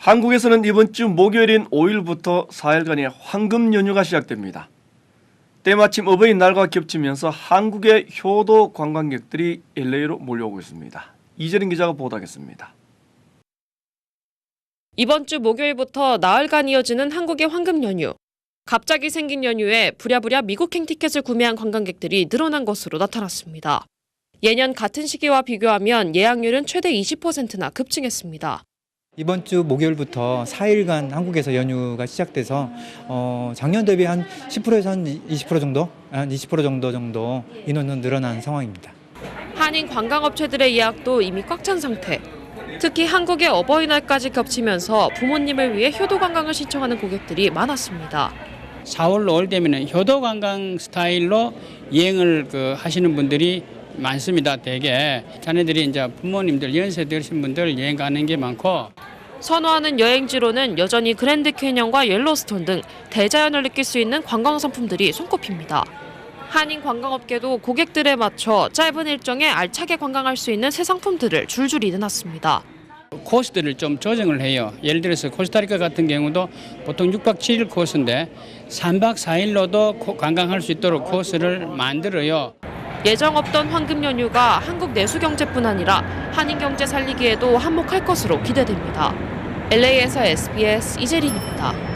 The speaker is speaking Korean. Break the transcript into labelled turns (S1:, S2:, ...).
S1: 한국에서는 이번 주 목요일인 5일부터 4일간의 황금 연휴가 시작됩니다. 때마침 어버이날과 겹치면서 한국의 효도 관광객들이 LA로 몰려오고 있습니다. 이재린 기자가 보도하겠습니다.
S2: 이번 주 목요일부터 나흘간 이어지는 한국의 황금 연휴. 갑자기 생긴 연휴에 부랴부랴 미국행 티켓을 구매한 관광객들이 늘어난 것으로 나타났습니다. 예년 같은 시기와 비교하면 예약률은 최대 20%나 급증했습니다.
S3: 이번 주 목요일부터 4일간 한국에서 연휴가 시작돼서 어, 작년 대비 한 10%에서 한 20% 정도, 한 20% 정도 정도 인원은 늘어난 상황입니다.
S2: 한인 관광업체들의 예약도 이미 꽉 찬 상태. 특히 한국의 어버이날까지 겹치면서 부모님을 위해 효도 관광을 신청하는 고객들이 많았습니다.
S4: 4월 5월 되면 효도 관광 스타일로 여행을 그 하시는 분들이 많습니다. 대개 자녀들이 이제 부모님들 연세 드신 분들 여행 가는 게 많고
S2: 선호하는 여행지로는 여전히 그랜드 캐년과 옐로스톤 등 대자연을 느낄 수 있는 관광 상품들이 손꼽힙니다. 한인 관광업계도 고객들에 맞춰 짧은 일정에 알차게 관광할 수 있는 새 상품들을 줄줄이 내놨습니다.
S4: 코스들을 좀 조정을 해요. 예를 들어서 코스타리카 같은 경우도 보통 6박 7일 코스인데 3박 4일로도 관광할 수 있도록 코스를 만들어요.
S2: 예정 없던 황금 연휴가 한국 내수 경제뿐 아니라 한인 경제 살리기에도 한몫할 것으로 기대됩니다. LA에서 SBS 이재린입니다.